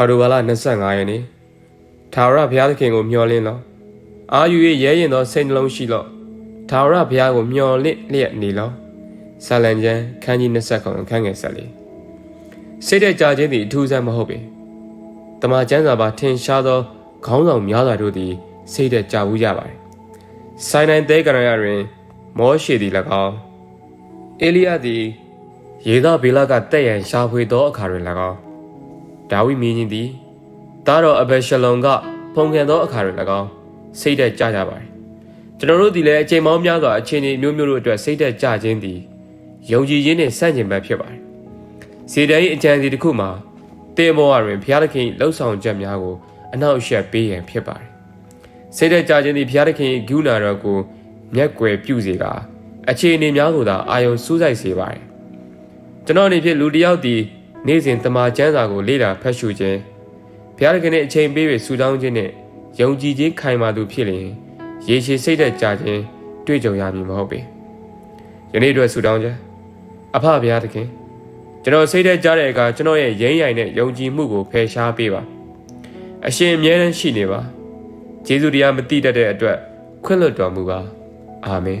အော်တိုဘာလ25ရက်နေ့ထာဝရဘုရားသခင်ကိုမျှော်လင့်လော့အာယူ၍ရဲရင်သောစိတ်နှလုံးရှိလော့ထာဝရဘုရားကိုမျှော်လင့်လျက်နေလော့ဆာလံကျမ်းခန်းကြီး29ခန်းငယ်ဆက်လေးစိတ်တဲ့ကြာခြင်းသည်အထူးဆန်းမဟုတ်ပေတမန်ကျမ်းစာပါထင်ရှားသောခေါင်းဆောင်များစွာတို့သည်စိတ်တဲ့ကြာဘူးကြပါတယ်ဆိုင်နိုင်သေးကရရတွင် မောရှေသည်၎င်းအေလိယသည်ယေသဗေလကတက်ရန်ရှာဖွေသောအခါတွင်၎င်း ဒါဝိမင်းကြီးသည်တားတော်အဘရှလုံကဖုန်ခံသောအခါတွင်၎င်းစိတ်သက်ကြကြပါတယ်ကျွန်တော်တို့ဒီလည်းအချိန်မောင်းများစွာအချိန်ကြီးမျိုးမျိုးတို့အတွက်စိတ်သက်ကြခြင်းသည်ယုံကြည်ခြင်းနှင့်ဆန့်ကျင်ဘက်ဖြစ်ပါတယ်စေတန်၏အကြံစီတစ်ခုမှာတေမောရတွင်ဘုရားသခင်လှုပ်ဆောင်ချက်များကိုအနောက်အရှက်ပေးရန်ဖြစ်ပါတယ်စိတ်သက်ကြခြင်းသည်ဘုရားသခင်ဂုဏတော်ကိုမျက်ကွယ်ပြုစေကာအခြေအနေများကိုသာအာယုံစူးစိုက်စေပါတယ်ကျွန်တော်အနေဖြင့်လူတစ်ယောက်သည် နေ့စဉ်တမာကျမ်းစာကိုလေ့လာဖတ်ရှုခြင်းဘုရားသခင်ရဲ့အချိန်ပေး၍ဆူတောင်းခြင်းနဲ့ယုံကြည်ခြင်းခိုင်မာသူဖြစ်လျင်ရေရှည်စိတ်သက်ကြခြင်းတွေ့ကြုံရမည်မဟုတ်ပေယနေ့အတွက်ဆူတောင်းခြင်းအဖဘုရားသခင်ကျွန်တော်စိတ်သက်ကြတဲ့အခါကျွန်တော်ရဲ့ရင်းရိုင်တဲ့ယုံကြည်မှုကိုဖယ်ရှားပေးပါအရှင်အမြဲတမ်းရှိနေပါယေရှုတရားမသိတတ်တဲ့အတွက်ခွင့်လွှတ်တော်မူပါအာမင်